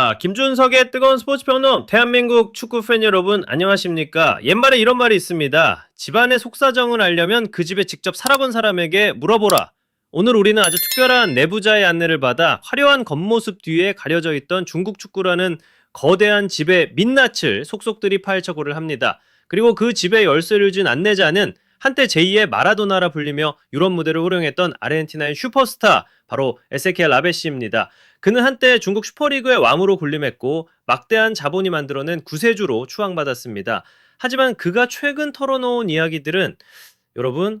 아, 김준석의 뜨거운 스포츠 평론, 대한민국 축구 팬 여러분, 안녕하십니까? 옛말에 이런 말이 있습니다. 집안의 속사정을 알려면 그 집에 직접 살아본 사람에게 물어보라. 오늘 우리는 아주 특별한 내부자의 안내를 받아 화려한 겉모습 뒤에 가려져 있던 중국 축구라는 거대한 집의 민낯을 속속들이 파헤쳐고를 합니다. 그리고 그 집에 열쇠를 준 안내자는 한때 제2의 마라도나라 불리며 유럽 무대를 호령했던 아르헨티나의 슈퍼스타 바로 에세키엘 라베시입니다. 그는 한때 중국 슈퍼리그의 왕으로 군림했고 막대한 자본이 만들어낸 구세주로 추앙받았습니다. 하지만 그가 최근 털어놓은 이야기들은 여러분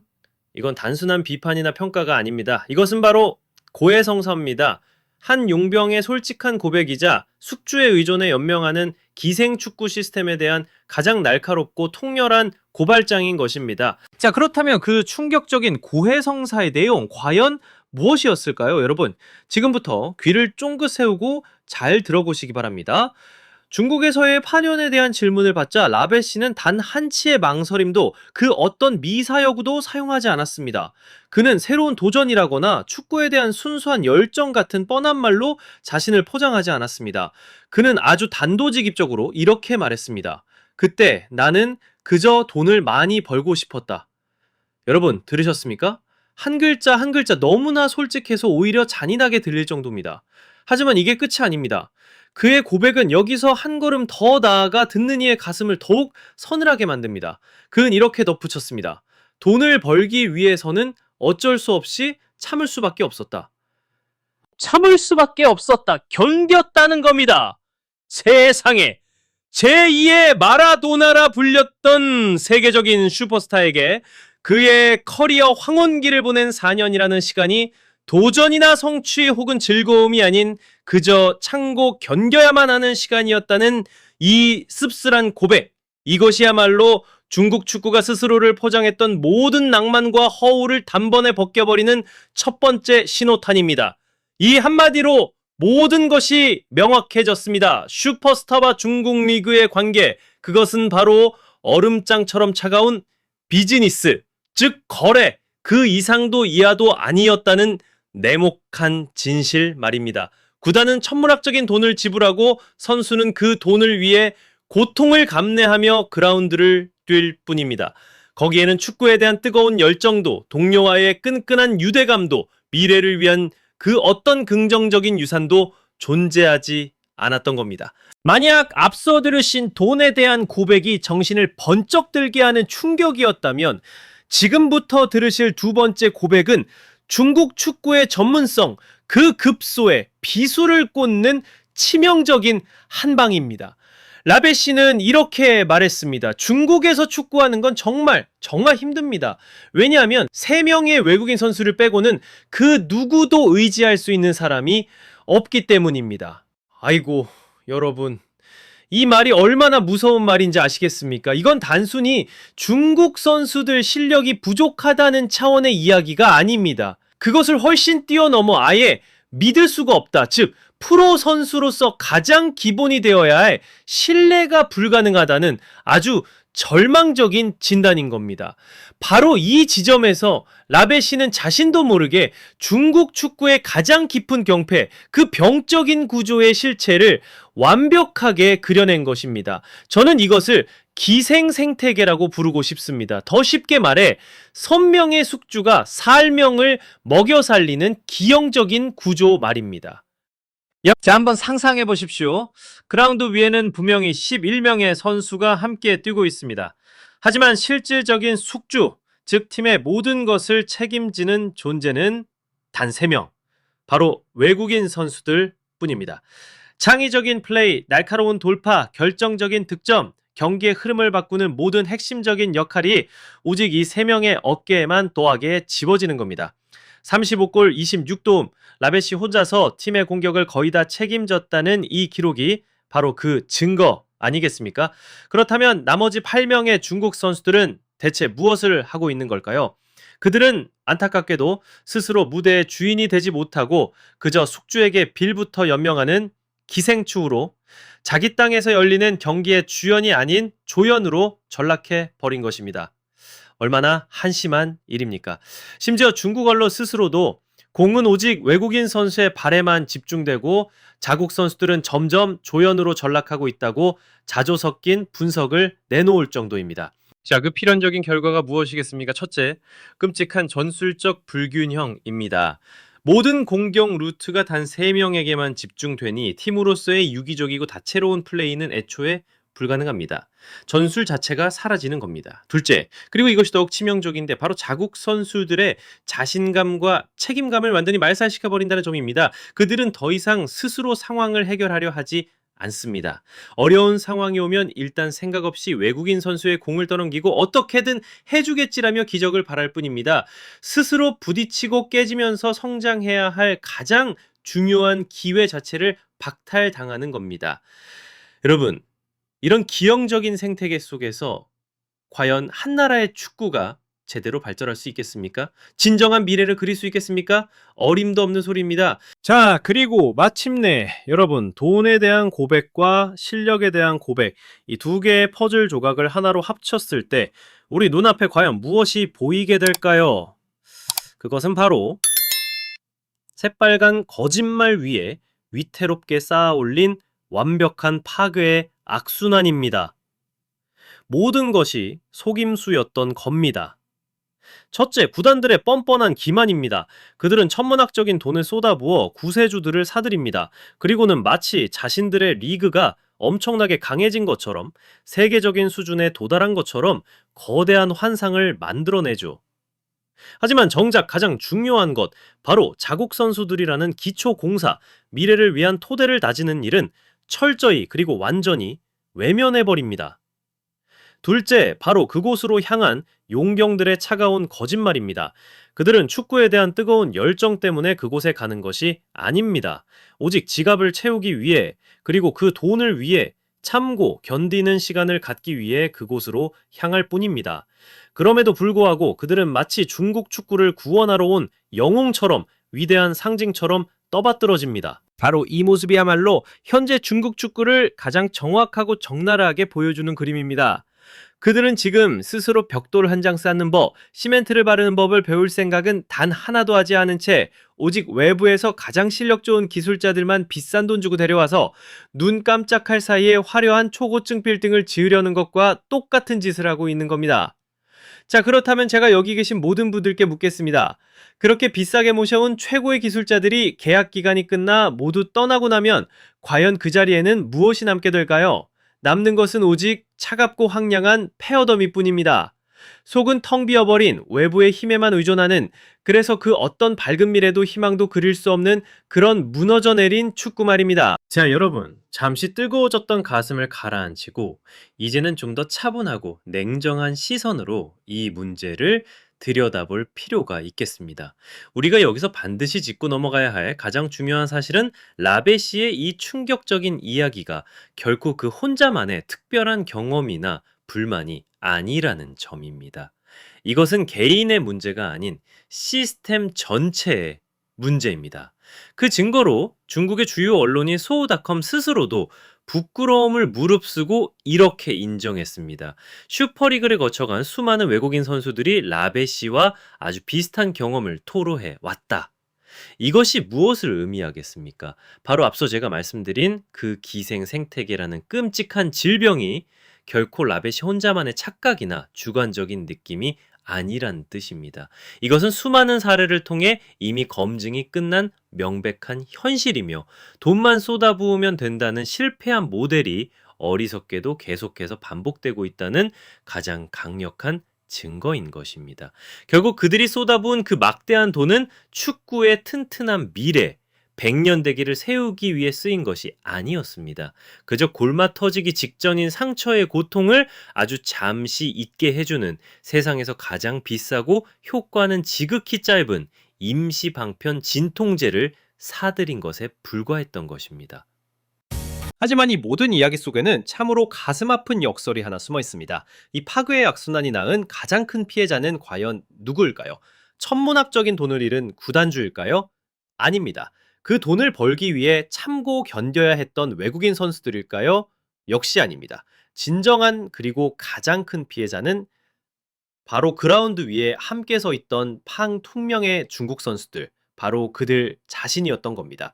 이건 단순한 비판이나 평가가 아닙니다. 이것은 바로 고해성사입니다. 한 용병의 솔직한 고백이자 숙주에 의존해 연명하는 기생축구 시스템에 대한 가장 날카롭고 통렬한 고발장인 것입니다. 자, 그렇다면 그 충격적인 고해성사의 내용 과연 무엇이었을까요, 여러분? 지금부터 귀를 쫑긋 세우고 잘 들어보시기 바랍니다. 중국에서의 파년에 대한 질문을 받자 라베 씨는 단 한치의 망설임도 그 어떤 미사여구도 사용하지 않았습니다. 그는 새로운 도전이라거나 축구에 대한 순수한 열정 같은 뻔한 말로 자신을 포장하지 않았습니다. 그는 아주 단도직입적으로 이렇게 말했습니다. 그때 나는 그저 돈을 많이 벌고 싶었다. 여러분, 들으셨습니까? 한 글자 한 글자 너무나 솔직해서 오히려 잔인하게 들릴 정도입니다. 하지만 이게 끝이 아닙니다. 그의 고백은 여기서 한 걸음 더 나아가 듣는 이의 가슴을 더욱 서늘하게 만듭니다. 그는 이렇게 덧붙였습니다. 돈을 벌기 위해서는 어쩔 수 없이 참을 수밖에 없었다. 참을 수밖에 없었다. 견뎠다는 겁니다. 세상에 제2의 마라도나라 불렸던 세계적인 슈퍼스타에게 그의 커리어 황혼기를 보낸 4년이라는 시간이 도전이나 성취 혹은 즐거움이 아닌 그저 참고 견뎌야만 하는 시간이었다는 이 씁쓸한 고백. 이것이야말로 중국 축구가 스스로를 포장했던 모든 낭만과 허울을 단번에 벗겨버리는 첫 번째 신호탄입니다. 이 한마디로 모든 것이 명확해졌습니다. 슈퍼스타와 중국 리그의 관계, 그것은 바로 얼음장처럼 차가운 비즈니스, 즉 거래, 그 이상도 이하도 아니었다는 내목한 진실 말입니다. 구단은 천문학적인 돈을 지불하고 선수는 그 돈을 위해 고통을 감내하며 그라운드를 뛸 뿐입니다. 거기에는 축구에 대한 뜨거운 열정도, 동료와의 끈끈한 유대감도, 미래를 위한 그 어떤 긍정적인 유산도 존재하지 않았던 겁니다. 만약 앞서 들으신 돈에 대한 고백이 정신을 번쩍 들게 하는 충격이었다면 지금부터 들으실 두 번째 고백은 중국 축구의 전문성, 그 급소에 비수를 꽂는 치명적인 한방입니다. 라베 씨는 이렇게 말했습니다. 중국에서 축구하는 건 정말 정말 힘듭니다. 왜냐하면 세 명의 외국인 선수를 빼고는 그 누구도 의지할 수 있는 사람이 없기 때문입니다. 아이고, 여러분. 이 말이 얼마나 무서운 말인지 아시겠습니까? 이건 단순히 중국 선수들 실력이 부족하다는 차원의 이야기가 아닙니다. 그것을 훨씬 뛰어넘어 아예 믿을 수가 없다. 즉, 프로 선수로서 가장 기본이 되어야 할 신뢰가 불가능하다는 아주 절망적인 진단인 겁니다. 바로 이 지점에서 라베 씨는 자신도 모르게 중국 축구의 가장 깊은 경패, 그 병적인 구조의 실체를 완벽하게 그려낸 것입니다. 저는 이것을 기생 생태계라고 부르고 싶습니다. 더 쉽게 말해 선명의 숙주가 살명을 먹여 살리는 기형적인 구조 말입니다. 자, 한번 상상해 보십시오. 그라운드 위에는 분명히 11명의 선수가 함께 뛰고 있습니다. 하지만 실질적인 숙주, 즉 팀의 모든 것을 책임지는 존재는 단 3명. 바로 외국인 선수들 뿐입니다. 창의적인 플레이, 날카로운 돌파, 결정적인 득점, 경기의 흐름을 바꾸는 모든 핵심적인 역할이 오직 이 3명의 어깨에만 또하게 집어지는 겁니다. 35골 26도움, 라베시 혼자서 팀의 공격을 거의 다 책임졌다는 이 기록이 바로 그 증거 아니겠습니까? 그렇다면 나머지 8명의 중국 선수들은 대체 무엇을 하고 있는 걸까요? 그들은 안타깝게도 스스로 무대의 주인이 되지 못하고 그저 숙주에게 빌부터 연명하는 기생충으로 자기 땅에서 열리는 경기의 주연이 아닌 조연으로 전락해 버린 것입니다. 얼마나 한심한 일입니까? 심지어 중국 언론 스스로도 공은 오직 외국인 선수의 발에만 집중되고 자국 선수들은 점점 조연으로 전락하고 있다고 자조 섞인 분석을 내놓을 정도입니다. 자, 그 필연적인 결과가 무엇이겠습니까? 첫째, 끔찍한 전술적 불균형입니다. 모든 공격 루트가 단 3명에게만 집중되니 팀으로서의 유기적이고 다채로운 플레이는 애초에 불가능합니다. 전술 자체가 사라지는 겁니다. 둘째, 그리고 이것이 더욱 치명적인데 바로 자국 선수들의 자신감과 책임감을 완전히 말살시켜 버린다는 점입니다. 그들은 더 이상 스스로 상황을 해결하려 하지 않습니다. 어려운 상황이 오면 일단 생각 없이 외국인 선수의 공을 떠넘기고 어떻게든 해주겠지라며 기적을 바랄 뿐입니다. 스스로 부딪히고 깨지면서 성장해야 할 가장 중요한 기회 자체를 박탈당하는 겁니다. 여러분, 이런 기형적인 생태계 속에서 과연 한 나라의 축구가 제대로 발전할 수 있겠습니까? 진정한 미래를 그릴 수 있겠습니까? 어림도 없는 소리입니다. 자, 그리고 마침내 여러분 돈에 대한 고백과 실력에 대한 고백 이 두 개의 퍼즐 조각을 하나로 합쳤을 때 우리 눈앞에 과연 무엇이 보이게 될까요? 그것은 바로 새빨간 거짓말 위에 위태롭게 쌓아 올린 완벽한 파괴의 악순환입니다. 모든 것이 속임수였던 겁니다. 첫째, 구단들의 뻔뻔한 기만입니다. 그들은 천문학적인 돈을 쏟아부어 구세주들을 사들입니다. 그리고는 마치 자신들의 리그가 엄청나게 강해진 것처럼 세계적인 수준에 도달한 것처럼 거대한 환상을 만들어내죠. 하지만 정작 가장 중요한 것, 바로 자국 선수들이라는 기초 공사, 미래를 위한 토대를 다지는 일은 철저히 그리고 완전히 외면해버립니다. 둘째, 바로 그곳으로 향한 용병들의 차가운 거짓말입니다. 그들은 축구에 대한 뜨거운 열정 때문에 그곳에 가는 것이 아닙니다. 오직 지갑을 채우기 위해, 그리고 그 돈을 위해 참고 견디는 시간을 갖기 위해 그곳으로 향할 뿐입니다. 그럼에도 불구하고 그들은 마치 중국 축구를 구원하러 온 영웅처럼 위대한 상징처럼 떠받들어집니다. 바로 이 모습이야말로 현재 중국 축구를 가장 정확하고 적나라하게 보여주는 그림입니다. 그들은 지금 스스로 벽돌 한 장 쌓는 법, 시멘트를 바르는 법을 배울 생각은 단 하나도 하지 않은 채 오직 외부에서 가장 실력 좋은 기술자들만 비싼 돈 주고 데려와서 눈 깜짝할 사이에 화려한 초고층 빌딩을 지으려는 것과 똑같은 짓을 하고 있는 겁니다. 자, 그렇다면 제가 여기 계신 모든 분들께 묻겠습니다. 그렇게 비싸게 모셔온 최고의 기술자들이 계약 기간이 끝나 모두 떠나고 나면 과연 그 자리에는 무엇이 남게 될까요? 남는 것은 오직 차갑고 황량한 페어더미 뿐입니다. 속은 텅 비어버린 외부의 힘에만 의존하는 그래서 그 어떤 밝은 미래도 희망도 그릴 수 없는 그런 무너져 내린 축구 말입니다. 자, 여러분. 잠시 뜨거워졌던 가슴을 가라앉히고 이제는 좀 더 차분하고 냉정한 시선으로 이 문제를 들여다볼 필요가 있겠습니다. 우리가 여기서 반드시 짚고 넘어가야 할 가장 중요한 사실은 라베시의 이 충격적인 이야기가 결코 그 혼자만의 특별한 경험이나 불만이 아니라는 점입니다. 이것은 개인의 문제가 아닌 시스템 전체의 문제입니다. 그 증거로 중국의 주요 언론인 소우닷컴 스스로도 부끄러움을 무릅쓰고 이렇게 인정했습니다. 슈퍼리그를 거쳐간 수많은 외국인 선수들이 라베시와 아주 비슷한 경험을 토로해 왔다. 이것이 무엇을 의미하겠습니까? 바로 앞서 제가 말씀드린 그 기생 생태계라는 끔찍한 질병이 결코 라베시 혼자만의 착각이나 주관적인 느낌이 아니란 뜻입니다. 이것은 수많은 사례를 통해 이미 검증이 끝난 명백한 현실이며 돈만 쏟아부으면 된다는 실패한 모델이 어리석게도 계속해서 반복되고 있다는 가장 강력한 증거인 것입니다. 결국 그들이 쏟아부은 그 막대한 돈은 축구의 튼튼한 미래, 백년대기를 세우기 위해 쓰인 것이 아니었습니다. 그저 골마 터지기 직전인 상처의 고통을 아주 잠시 잊게 해주는 세상에서 가장 비싸고 효과는 지극히 짧은 임시 방편 진통제를 사들인 것에 불과했던 것입니다. 하지만 이 모든 이야기 속에는 참으로 가슴 아픈 역설이 하나 숨어 있습니다. 이 파괴의 악순환이 낳은 가장 큰 피해자는 과연 누구일까요? 천문학적인 돈을 잃은 구단주일까요? 아닙니다. 그 돈을 벌기 위해 참고 견뎌야 했던 외국인 선수들일까요? 역시 아닙니다. 진정한 그리고 가장 큰 피해자는 바로 그라운드 위에 함께 서 있던 팡 퉁명의 중국 선수들, 바로 그들 자신이었던 겁니다.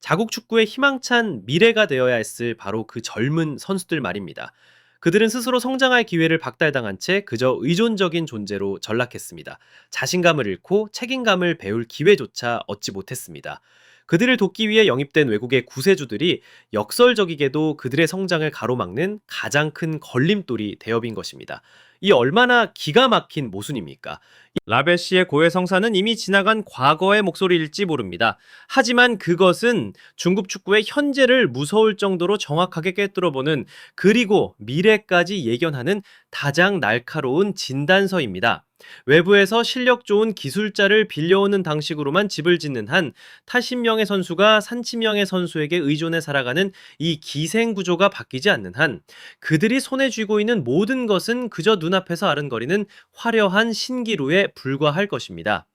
자국 축구의 희망찬 미래가 되어야 했을 바로 그 젊은 선수들 말입니다. 그들은 스스로 성장할 기회를 박탈당한 채 그저 의존적인 존재로 전락했습니다. 자신감을 잃고 책임감을 배울 기회조차 얻지 못했습니다. 그들을 돕기 위해 영입된 외국의 구세주들이 역설적이게도 그들의 성장을 가로막는 가장 큰 걸림돌이 되어빈 것입니다. 이 얼마나 기가 막힌 모순입니까? 라베시의 고해 성사는 이미 지나간 과거의 목소리일지 모릅니다. 하지만 그것은 중국 축구의 현재를 무서울 정도로 정확하게 꿰뚫어보는 그리고 미래까지 예견하는 가장 날카로운 진단서입니다. 외부에서 실력 좋은 기술자를 빌려오는 방식으로만 집을 짓는 한 80명의 선수가 30명의 선수에게 의존해 살아가는 이 기생 구조가 바뀌지 않는 한 그들이 손에 쥐고 있는 모든 것은 그저 눈앞에서 아른거리는 화려한 신기루에 불과할 것입니다.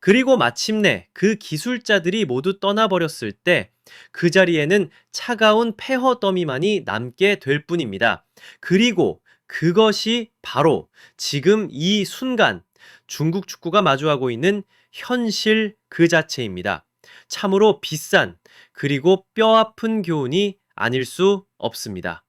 그리고 마침내 그 기술자들이 모두 떠나버렸을 때 그 자리에는 차가운 폐허 더미만이 남게 될 뿐입니다. 그리고 그것이 바로 지금 이 순간 중국 축구가 마주하고 있는 현실 그 자체입니다. 참으로 비싼 그리고 뼈 아픈 교훈이 아닐 수 없습니다.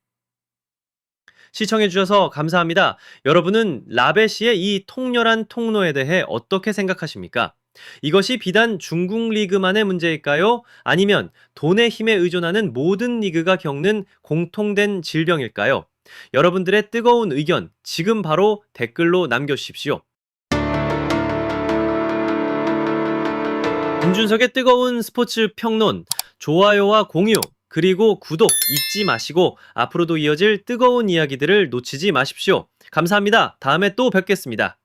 시청해 주셔서 감사합니다. 여러분은 라베시의 이 통렬한 통로에 대해 어떻게 생각하십니까? 이것이 비단 중국 리그만의 문제일까요? 아니면 돈의 힘에 의존하는 모든 리그가 겪는 공통된 질병일까요? 여러분들의 뜨거운 의견 지금 바로 댓글로 남겨주십시오. 김준석의 뜨거운 스포츠 평론, 좋아요와 공유, 그리고 구독 잊지 마시고 앞으로도 이어질 뜨거운 이야기들을 놓치지 마십시오. 감사합니다. 다음에 또 뵙겠습니다.